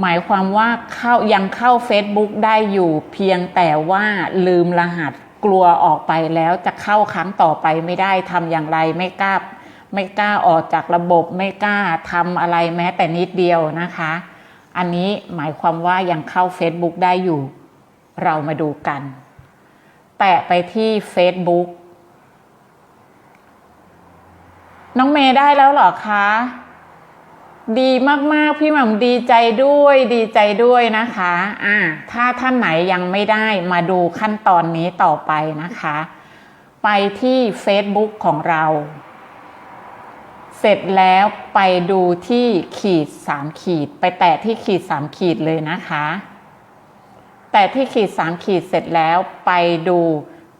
หมายความว่าเข้ายังเข้า Facebook ได้อยู่เพียงแต่ว่าลืมรหัสกลัวออกไปแล้วจะเข้าครั้งต่อไปไม่ได้ทำอย่างไรไม่กล้าไม่กล้าออกจากระบบไม่กล้าทำอะไรแม้แต่นิดเดียวนะคะ อันนี้หมายความว่ายังเข้า Facebook ได้อยู่ เรามาดูกัน แตะไปที่ Facebook น้องเมย์ได้แล้วหรอคะ ดีมากๆ พี่หม่ำดีใจด้วยดีใจด้วยนะคะ อ่า ถ้าท่านไหนยังไม่ได้มาดูขั้นตอนนี้ต่อไปนะคะ ไปที่ Facebook ของเรา เสร็จแล้วไปดูที่ขีดสามขีด ไปแตะที่ขีดสามขีดเลยนะคะ แต่ที่ขีดสามขีดเสร็จแล้วไปดู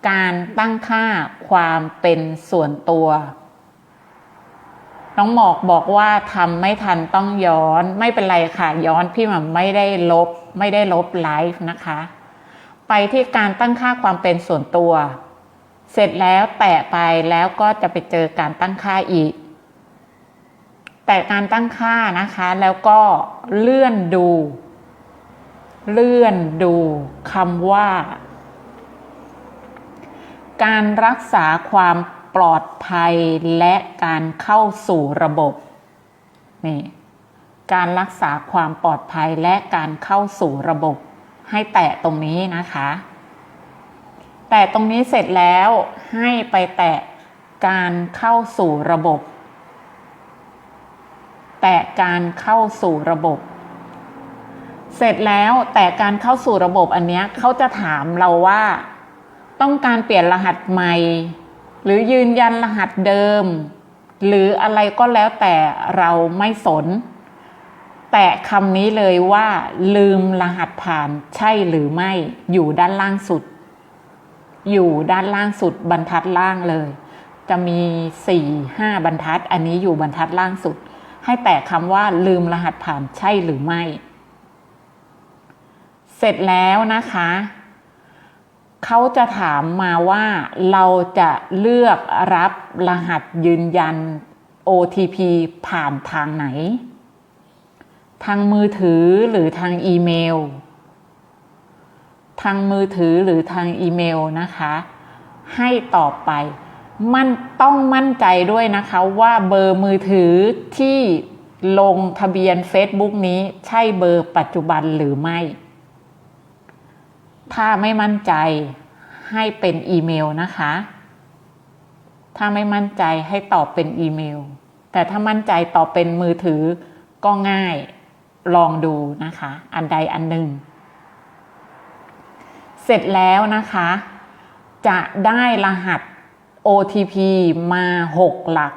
การตั้งค่าความเป็นส่วนตัว น้องหมอกบอกว่าทำไม่ทันต้องย้อน ไม่เป็นไรค่ะย้อนพี่หม่ำไม่ได้ลบ ไม่ได้ลบไลฟ์นะคะ ไปที่การตั้งค่าความเป็นส่วนตัว เสร็จแล้วแตะไปแล้วก็จะไปเจอการตั้งค่าอีก แต่การตั้งค่านะคะแล้วก็เลื่อนดู เลื่อนดูคำว่า การรักษาความ ปลอดภัยและการเข้าสู่ระบบนี่การรักษาความปลอดภัยและการเข้าสู่ระบบ ให้แตะตรงนี้นะคะ แตะตรงนี้เสร็จแล้วให้ไปแตะการเข้าสู่ระบบ แตะการเข้าสู่ระบบ เสร็จแล้วแต่การเข้าสู่ระบบอันนี้เขาจะถามเราว่า ต้องการเปลี่ยนรหัสใหม่ หรือยืนยันรหัสเดิม หรืออะไรก็แล้วแต่เราไม่สน แต่คำนี้เลยว่า ลืมรหัสผ่านใช่หรือไม่อยู่ด้านล่างสุด อยู่ด้านล่างสุดบรรทัดล่างเลย จะมีสี่ห้าบรรทัด อันนี้อยู่บรรทัดล่างสุด ให้แตะคำว่าลืมรหัสผ่านใช่หรือไม่ เสร็จแล้วนะคะ เขาจะถามมาว่าเราจะเลือกรับรหัสยืนยัน OTP ผ่านทางไหน ทางมือถือหรือทางอีเมล ทางมือถือหรือทางอีเมลนะคะ ให้ตอบไป มันต้องมั่นใจด้วยนะคะว่าเบอร์มือถือที่ลงทะเบียน Facebook นี้ใช่เบอร์ปัจจุบันหรือไม่ ถ้าไม่มั่นใจให้เป็นอีเมลนะคะ ถ้าไม่มั่นใจให้ตอบเป็นอีเมล แต่ถ้ามั่นใจตอบเป็นมือถือก็ง่ายลองดูนะคะ อันใดอันหนึ่ง เสร็จแล้วนะคะ จะได้รหัส OTP มา 6 หลัก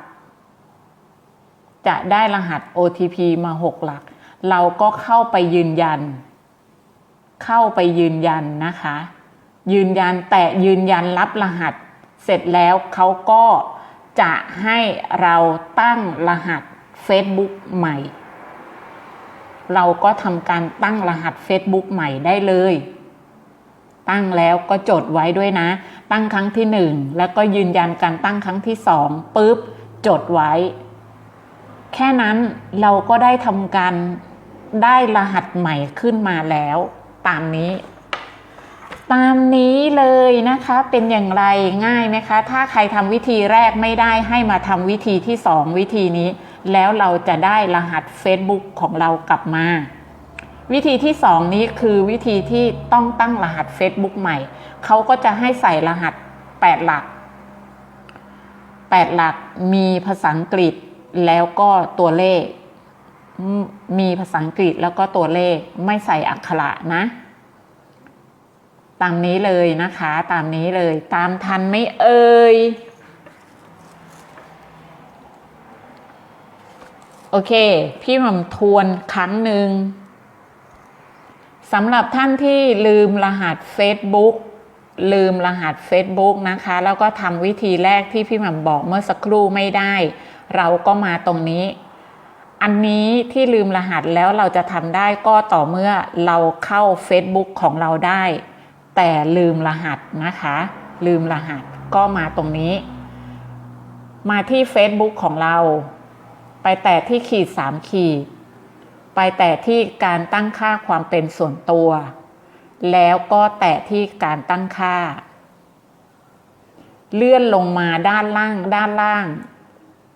จะได้รหัส OTP มา 6 หลัก เราก็เข้าไปยืนยัน เข้าไปยืนยันนะคะ ยืนยันแต่ยืนยันรับรหัส เสร็จแล้วเขาก็จะให้เราตั้งรหัส Facebook ใหม่ เราก็ทำการตั้งรหัส Facebook ใหม่ได้เลย ตั้งแล้วก็จดไว้ด้วยนะ ตั้งครั้งที่หนึ่งแล้วก็ยืนยันการตั้งครั้งที่สองปุ๊บจดไว้ แค่นั้นเราก็ได้ทำการได้รหัสใหม่ขึ้นมาแล้ว ตามนี้ ตามนี้เลยนะคะเป็นอย่างไรง่ายไหมคะ ถ้าใครทำวิธีแรกไม่ได้ให้มาทำวิธีที่สองวิธีนี้ แล้วเราจะได้รหัส Facebook ของเรากลับมา วิธีที่สองนี้คือวิธีที่ต้องตั้งรหัส Facebook ใหม่ เขาก็จะให้ใส่รหัส 8 หลัก 8 หลักมีภาษาอังกฤษแล้วก็ตัวเลขมีภาษาอังกฤษแล้วก็ตัวเลขไม่ใส่อักขระนะ ตามนี้เลยนะคะ ตามนี้เลย ตามทันไม่เอ่ยโอเค พี่หม่ำทวนครั้งหนึ่งสำหรับท่านที่ลืมรหัส Facebook ลืมรหัส Facebook นะคะ แล้วก็ทำวิธีแรกที่พี่หม่ำบอกเมื่อสักครู่ไม่ได้ เราก็มาตรงนี้ อันนี้ที่ลืมรหัสแล้วเราจะทำได้ก็ต่อเมื่อเราเข้า Facebook ของเราได้ แต่ลืมรหัสนะคะ ลืมรหัสก็มาตรงนี้ มาที่ Facebook ของเรา ไปแตะที่ขีดสามขีด ไปแตะที่การตั้งค่าความเป็นส่วนตัว แล้วก็แตะที่การตั้งค่า เลื่อนลงมาด้านล่างด้านล่าง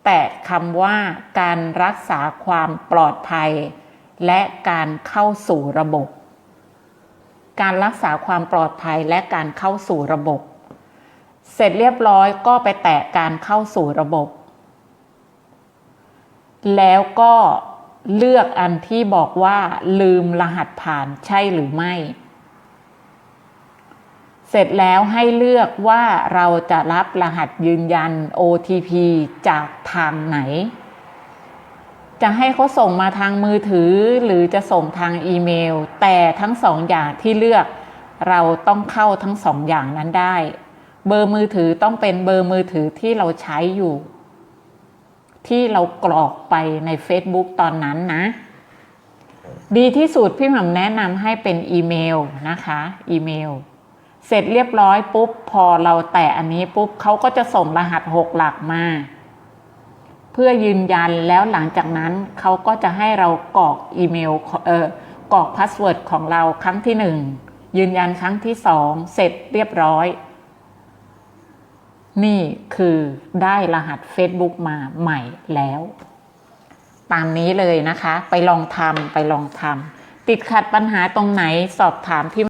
แตะคำว่าการรักษาความปลอดภัย และการเข้าสู่ระบบ การรักษาความปลอดภัยและการเข้าสู่ระบบ เสร็จเรียบร้อยก็ไปแตะการเข้าสู่ระบบ แล้วก็เลือกอันที่บอกว่าลืมรหัสผ่านใช่หรือไม่ เสร็จแล้วให้เลือกว่าเราจะรับรหัสยืนยัน OTP จากทางไหน จะให้เขาส่งมาทางมือถือ หรือจะส่งทางอีเมล แต่ทั้งสองอย่างที่เลือก เราต้องเข้าทั้งสองอย่างนั้นได้ เบอร์มือถือต้องเป็นเบอร์มือถือที่เราใช้อยู่ ที่เรากรอกไปใน Facebook ตอนนั้นนะ ดีที่สุดพี่หม่ำแนะนำให้เป็นอีเมลนะคะอีเมลเสร็จเรียบร้อยปุ๊บพอเราแตะอันนี้ปุ๊บเขาก็จะส่งรหัสหกหลักมา เพื่อยืนยันแล้วหลังจากนั้นเขาก็จะให้เรากรอกอีเมลเออกรอกพาสเวิร์ดของเราครั้งที่หนึ่งยืนยันครั้งที่สองเสร็จเรียบร้อย นี่คือได้รหัส Facebook มาใหม่แล้ว ตามนี้เลยนะคะ ไปลองทำไปลองทำติดขัดปัญหาตรงไหนสอบถามพี่